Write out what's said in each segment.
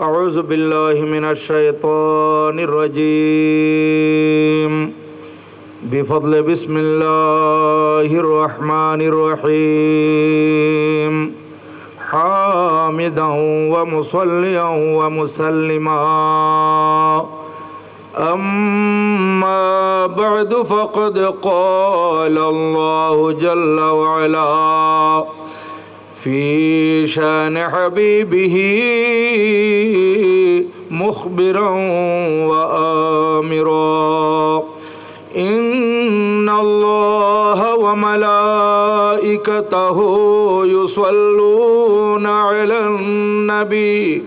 أعوذ بالله من الشيطان الرجيم. بفضل بسم الله الرحمن الرحيم. حامدا ومصليا ومسلما. أما بعد فقد قال الله جل وعلا في شان حبيبه مخبرا وآمرا. إن الله وملائكته يصلون على النبي.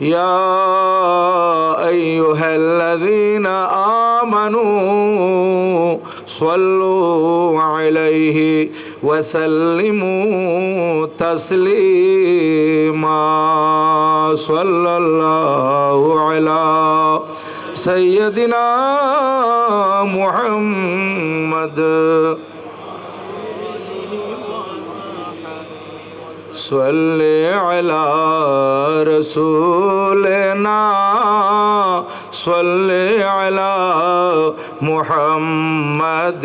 يا أيها الذين آمنوا صلوا عليه. وسلموا تسلیما صلی اللہ علیہ سیدنا محمد صلی علی رسولنا صلی علی محمد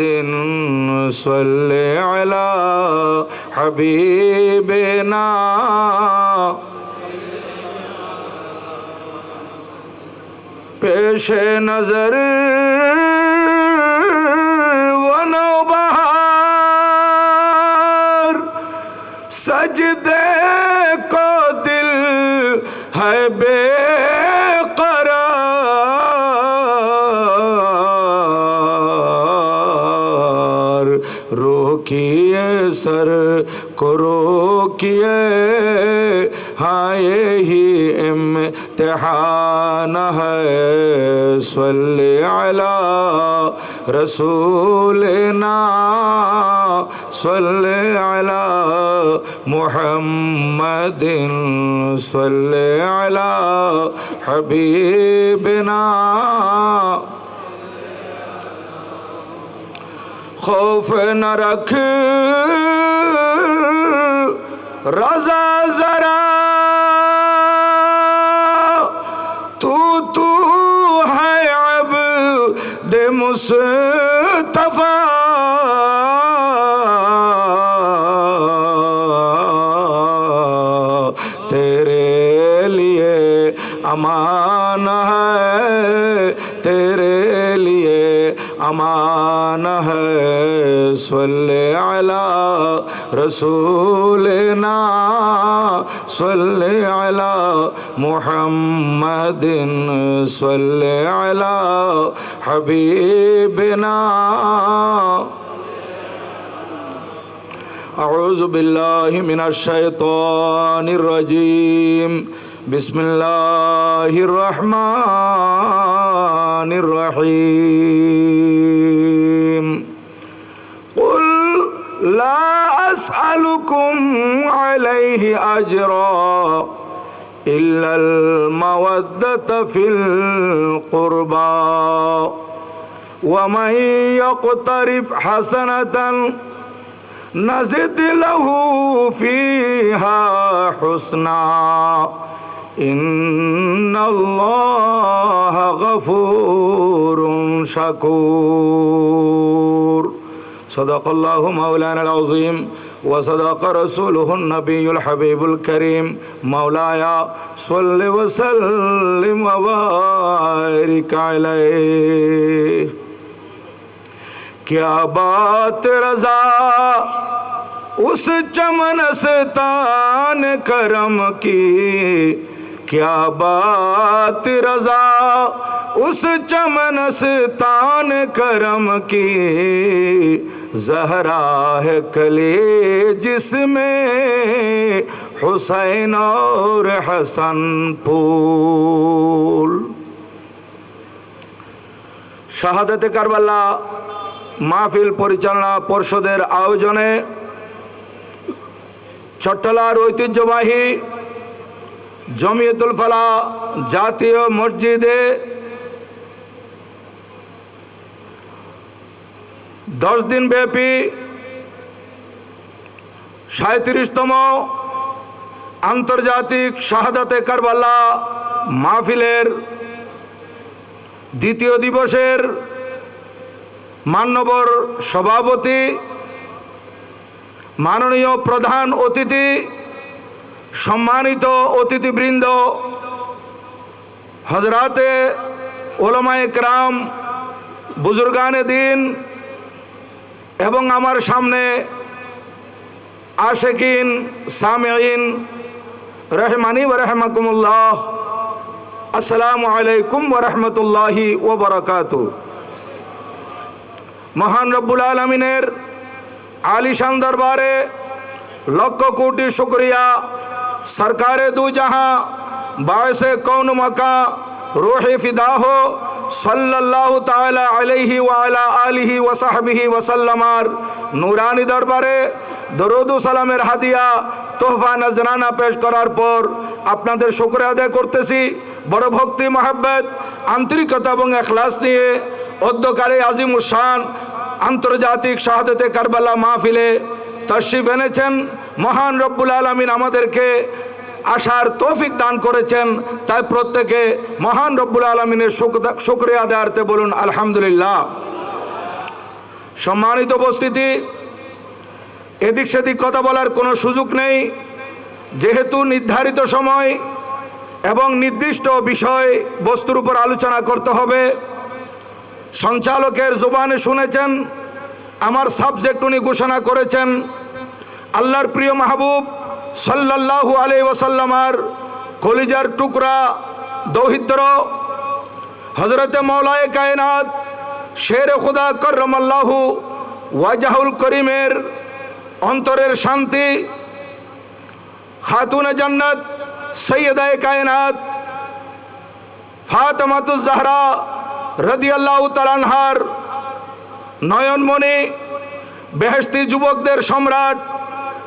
صل على حبيبنا پیش نظر بہار سجدے کو دل ہے بے روکیے سر کو روکیے ہاں یہی امتحان ہے۔ صلی علی رسولنا۔ صلی علی محمد۔ صلی علی حبیبنا۔ খোফ না রাখ। রাজা যারা তু তু হায় আব দে মুস্তফা तेरे लिए अमान तेरे امانه ہے صلی علی رسولنا صلی علی محمد صلی علی حبیبنا أعوذ بالله من الشیطان الرجیم بسم الله الرحمن الرحيم. أجرا إلا المودة في القربى ومن يقترف حسنة نزد له فيها حسنا إن الله غفور شكور صدق الله مولانا العظيم وصدق رسوله النبي الحبيب الكريم. مولاي، صل وسلم وبارك عليه. کیا بات رضا اس چمن ستان کرم کی؟ کیا بات رضا اس چمن ستان کرم کی؟ जहरा है कले जिसमें हुसैन और हसन फूल শাহাদাতে কারবাল্লা মাহফিল পরিচালনা পর্ষদের আয়োজনে চট্টলার ঐতিহ্যবাহী জমিয়তুল ফালা জাতীয় মসজিদে দশ দিন ব্যাপী সাঁত্রিশতম আন্তর্জাতিক শাহাদাতে কারবাল্লা মাহফিলের দ্বিতীয় দিবসের মান্যবর সভাপতি, মাননীয় প্রধান অতিথি, সম্মানিত অতিথিবৃন্দ হজরাতে ওলামায়ে ক্রাম, বুজুর্গানে দিন এবং আমার সামনে আশেকিন সামিন রহমানি রহমাকুমুল্লাহ, আসসালামু আলাইকুম ও রহমতুল্লাহি ও বরকাত। মহান রব্বুল আলমিনের আলিশান দরবারে লক্ষ কোটি শুক্রিয়া। সরকারে দু জাহাঁ বায়সে কৌন মকা রোহে ফিদা হো সাল্লাল্লাহু তাআলা আলাইহি ওয়া আলা আলিহি ওয়া সাহবিহি ওয়া সাল্লামার দরবারে দরুদ সালামের হাদিয়া তোহফা, নজরানা পেশ করার পর আপনাদের শুকরিয়া আদায় করতেছি। বড় ভক্তি, মহাব্বত, আন্তরিকতা এবং এখলাস নিয়ে অধ্যকারে আজিম উসান আন্তর্জাতিক শাহাদতে কারবালা মাহফিলে তশরিফ এনেছেন মহান রব্বুল আলমিন আমাদেরকে। আসার তৌফিক দান করেছেন। তাই প্রত্যেকে মহান রব্বুল আলমিনের শুক্রিয়া দেয়ার্থে বলুন, আলহামদুলিল্লাহ। সম্মানিত উপস্থিতি, এদিক সেদিক কথা বলার কোনো সুযোগ নেই। যেহেতু নির্ধারিত সময় এবং নির্দিষ্ট বিষয় বস্তুর উপর আলোচনা করতে হবে, সঞ্চালকের জোবানে শুনেছেন, আমার সাবজেক্ট উনি ঘোষণা করেছেন, আল্লাহর প্রিয় মাহবুব সাল্লাল্লাহু আলাই ওসাল্লামার কলিজার টুকরা দৌহিত্র হজরতে মৌলায় কায়নাত শের খুদা করমাল্লাহু ওয়াজাহুল করিমের অন্তরের শান্তি, খাতুন জান্নাত, সৈয়দায় কায়নাত, ফাতমাতুজ জাহরা রদিয়াল্লাহু তালানহার নয়নমণি বেহেস্তি যুবকদের সম্রাট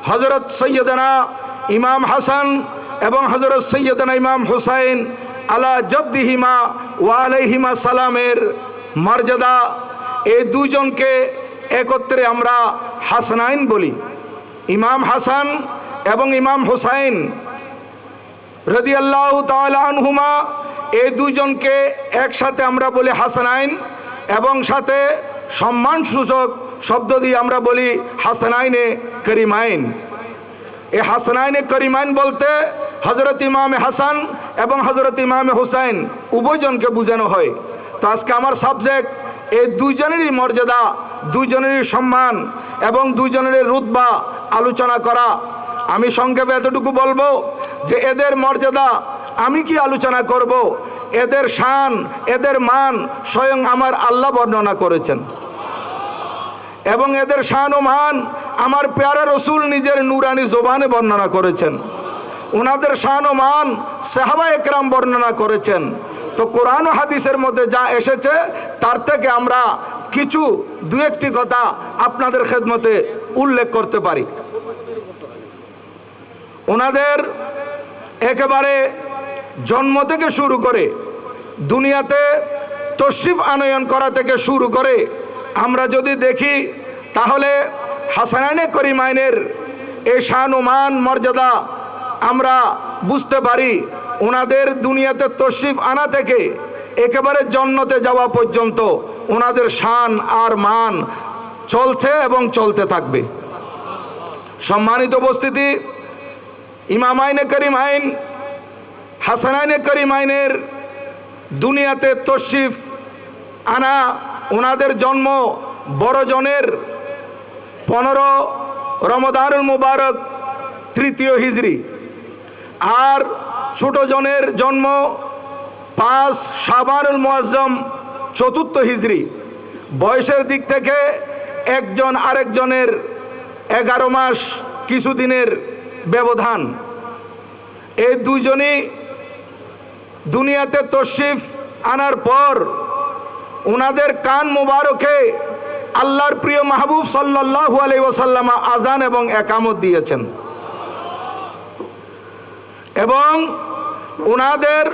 হজরত সৈয়দনা ইমাম হাসান এবং হজরত সৈয়দনা ইমাম হুসাইন আলা জদ্দিহিমা ওয়া আলাইহিমা সালামের মর্যাদা। এই দুজনকে একত্রে আমরা হাসনাইন বলি। ইমাম হাসান এবং ইমাম হুসাইন রদি আল্লাহ আনহুমা এই দুজনকে একসাথে আমরা বলি হাসানাইন এবং সাথে সম্মান সূচক শব্দ দিয়ে আমরা বলি হাসানাইনে করিমাইন। এ হাসানাইনে করিমাইন বলতে হজরত ইমামে হাসান এবং হজরত ইমামে হুসাইন, উভয়জনকে বোঝানো হয়। তো আজকে আমার সাবজেক্ট এই দুইজনেরই মর্যাদা, দুইজনেরই সম্মান এবং দুইজনের রুতবা আলোচনা করা। আমি সংক্ষেপে এতটুকু বলব যে এদের মর্যাদা আমি কি আলোচনা করব? এদের শান, এদের মান স্বয়ং আমার আল্লাহ বর্ণনা করেছেন। এবং এদের শান ও মান আমার পেয়ারা রসুল নিজের নুরানি জোবানে বর্ণনা করেছেন। ওনাদের শান ও মান সাহাবা একরাম বর্ণনা করেছেন। তো কোরআন হাদিসের মধ্যে যা এসেছে, তার থেকে আমরা কিছু, দু একটি কথা আপনাদের খেদমতে উল্লেখ করতে পারি। ওনাদের একেবারে জন্ম থেকে শুরু করে দুনিয়াতে তশরিফ আনয়ন করা থেকে শুরু করে, আমরা যদি দেখি তাহলে হাসানাইনে করিমাইনের এই শান ও মান মর্যাদা আমরা বুঝতে পারি। ওনাদের দুনিয়াতে তশরিফ আনা থেকে একেবারে জন্নতে যাওয়া পর্যন্ত ওনাদের শান আর মান চলছে এবং চলতে থাকবে। সম্মানিত উপস্থিতি ইমামাইনে করিমাইন হাসানাইনে করিমাইনের দুনিয়াতে তশরিফ আনা, ওনাদের জন্ম বড়জনের পনেরো রমদানুল মুবারক তৃতীয় হিজড়ি আর ছোট জনের জন্ম পাঁচ সাবানুল মুআজ্জম চতুর্থ হিজড়ি বয়সের দিক থেকে একজন আরেকজনের এগারো মাস কিছুদিনের ব্যবধান। এই দুইজনই দুনিয়াতে তশরিফ আনার পর ওনাদের কান মুবারকে আল্লাহর প্রিয় মাহবুব সাল্লাহ আলাই ওসাল্লামা আজান এবং একামত দিয়েছেন। এবং ওনাদের